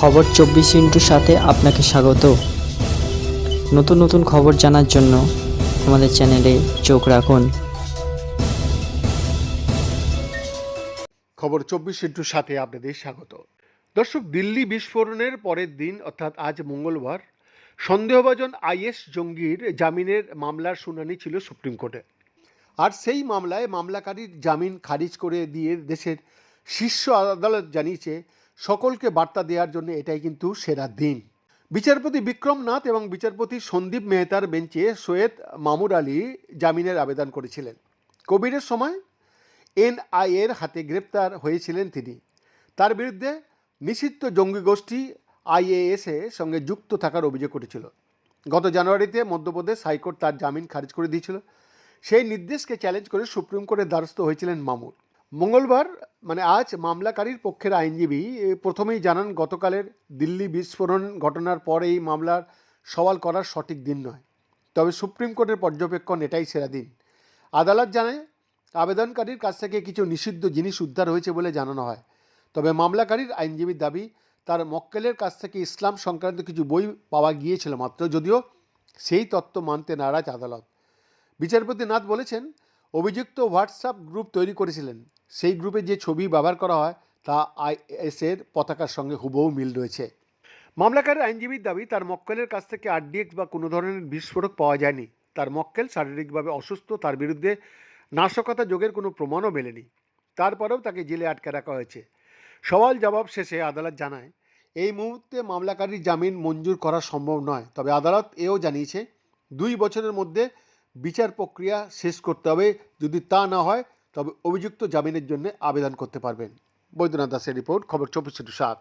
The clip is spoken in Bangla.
খবর চব্বিশ ইন্টুর সাথে আপনাকে স্বাগত। নতুন নতুন খবর জানার জন্য আমাদের চ্যানেলে চোখ রাখুন। খবর চব্বিশ ইন্টুর সাথে আপনাদের স্বাগত। দর্শক, দিল্লি বিস্ফোরণের পরের দিন, অর্থাৎ আজ মঙ্গলবার, সন্দেহভাজন আইএস জঙ্গির জামিনের মামলার শুনানি ছিল সুপ্রিম কোর্টে। আর সেই মামলায় মামলাকারীর জামিন খারিজ করে দিয়ে দেশের শীর্ষ আদালত জানিয়েছে সকলকে বার্তা দেওয়ার জন্য এটাই কিন্তু সেরা দিন। বিচারপতি বিক্রম নাথ এবং বিচারপতি সন্দীপ মেহতার বেঞ্চে সৈয়দ মামুর আলী জামিনের আবেদন করেছিলেন। কোভিডের সময় এনআইএর হাতে গ্রেপ্তার হয়েছিলেন তিনি। তার বিরুদ্ধে নিষিদ্ধ জঙ্গি গোষ্ঠী আইএএসে সঙ্গে যুক্ত থাকার অভিযোগ করেছিল গত জানুয়ারিতে মধ্যপ্রদেশ হাইকোর্ট তার জামিন খারিজ করে দিয়েছিল। সেই নির্দেশকে চ্যালেঞ্জ করে সুপ্রিম কোর্টের দ্বারস্থ হয়েছিলেন মামুর মঙ্গলবার মানে আজ মামলাকারীর পক্ষের আইনজীবী প্রথমেই জানান, গতকালের দিল্লি বিস্ফোরণ ঘটনার পর এই মামলার সওয়াল করার সঠিক দিন নয়। তবে সুপ্রিম কোর্টের পর্যবেক্ষণ এটাই সেরা দিন। আদালত জানায়, আবেদনকারীর কাছ থেকে কিছু নিষিদ্ধ জিনিস উদ্ধার হয়েছে বলে জানানো হয়। তবে মামলাকারীর আইনজীবীর দাবি, তার মক্কেলের কাছ থেকে ইসলাম সংক্রান্ত কিছু বই পাওয়া গিয়েছিল মাত্র, যদিও সেই তত্ত্ব মানতে নারাজ আদালত। বিচারপতি নাথ বলেছেন অভিযুক্ত হোয়াটসঅ্যাপ গ্রুপ তৈরি করেছিলেন। সেই গ্রুপে যে ছবি ব্যবহার করা হয়, তা আইএসের পতাকার সঙ্গে হুবহু মিল রয়েছে। মামলাকারীর আইনজীবীর দাবি, তার মক্কেলের কাছ থেকে আরডিএক্স বা কোনো ধরনের বিস্ফোরক পাওয়া যায়নি। তার মক্কেল শারীরিকভাবে অসুস্থ, তার বিরুদ্ধে নাশকতা যোগের কোনো প্রমাণও মেলেনি। তারপরেও তাকে জেলে আটকে রাখা হয়েছে। সওয়াল জবাব শেষে আদালত জানায়, এই মুহূর্তে মামলাকারীর জামিন মঞ্জুর করা সম্ভব নয়। তবে আদালত এও জানিয়েছে, দুই বছরের মধ্যে বিচার প্রক্রিয়া শেষ করতে হবে। যদি তা না হয়, তবে অভিযুক্ত জামিনের জন্য আবেদন করতে পারবেন। বৈদ্যনাথ দাসের রিপোর্ট, খবর চব্বিশ সাত।